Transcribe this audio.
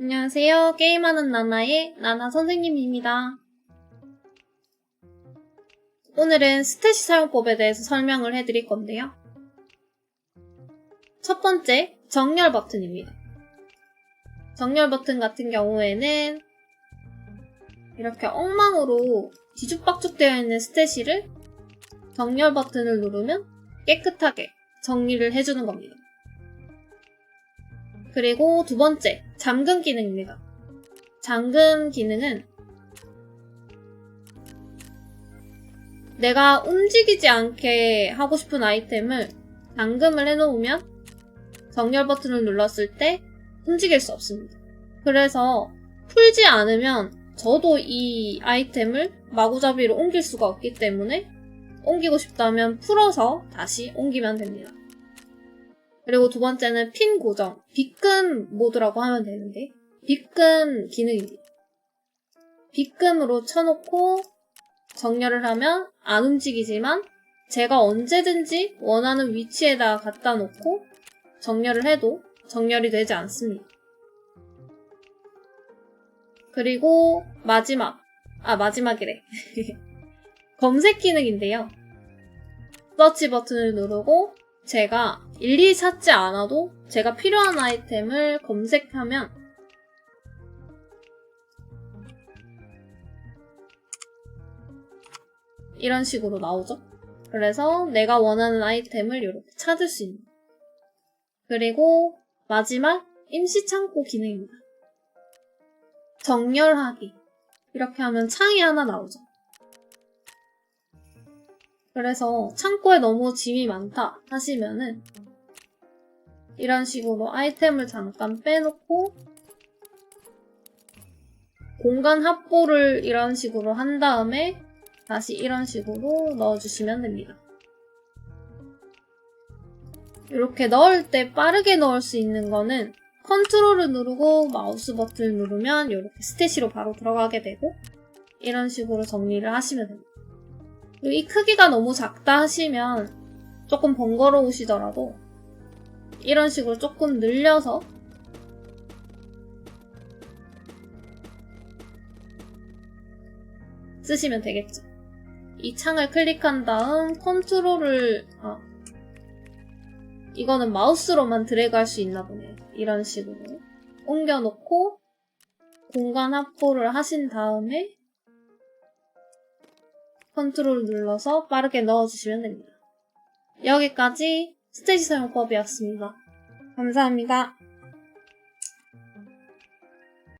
안녕하세요. 게임하는 나나의 나나 선생님입니다. 오늘은 스탯이 사용법에 대해서 설명을 해드릴 건데요. 첫 번째, 정렬 버튼입니다. 정렬 버튼 같은 경우에는 이렇게 엉망으로 뒤죽박죽 되어 있는 스탯이를 정렬 버튼을 누르면 깨끗하게 정리를 해주는 겁니다. 그리고 두 번째, 잠금 기능입니다. 잠금 기능은 내가 움직이지 않게 하고 싶은 아이템을 잠금을 해놓으면 정렬 버튼을 눌렀을 때 움직일 수 없습니다. 그래서 풀지 않으면 저도 이 아이템을 마구잡이로 옮길 수가 없기 때문에 옮기고 싶다면 풀어서 다시 옮기면 됩니다. 그리고 두 번째는 핀 고정, 빗금 모드라고 하면 되는데, 빗금 기능입니다. 빗금으로 쳐놓고 정렬을 하면 안 움직이지만 제가 언제든지 원하는 위치에다 갖다 놓고 정렬을 해도 정렬이 되지 않습니다. 그리고 마지막, 아, 마지막이래. 검색 기능인데요. 서치 버튼을 누르고 제가 일일이 찾지 않아도 제가 필요한 아이템을 검색하면 이런 식으로 나오죠. 그래서 내가 원하는 아이템을 이렇게 찾을 수 있는 그리고 마지막 임시 창고 기능입니다. 정렬하기 이렇게 하면 창이 하나 나오죠. 그래서 창고에 너무 짐이 많다 하시면은 이런 식으로 아이템을 잠깐 빼놓고 공간 확보를 이런 식으로 한 다음에 다시 이런 식으로 넣어주시면 됩니다. 이렇게 넣을 때 빠르게 넣을 수 있는 거는 컨트롤을 누르고 마우스 버튼을 누르면 이렇게 스테시로 바로 들어가게 되고 이런 식으로 정리를 하시면 됩니다. 이 크기가 너무 작다 하시면 조금 번거로우시더라도 이런 식으로 조금 늘려서 쓰시면 되겠죠. 이 창을 클릭한 다음 컨트롤을 아 이거는 마우스로만 드래그 할 수 있나 보네. 이런 식으로 옮겨놓고 공간 확보를 하신 다음에 컨트롤 눌러서 빠르게 넣어주시면 됩니다. 여기까지 스테이지 사용법이었습니다. 감사합니다.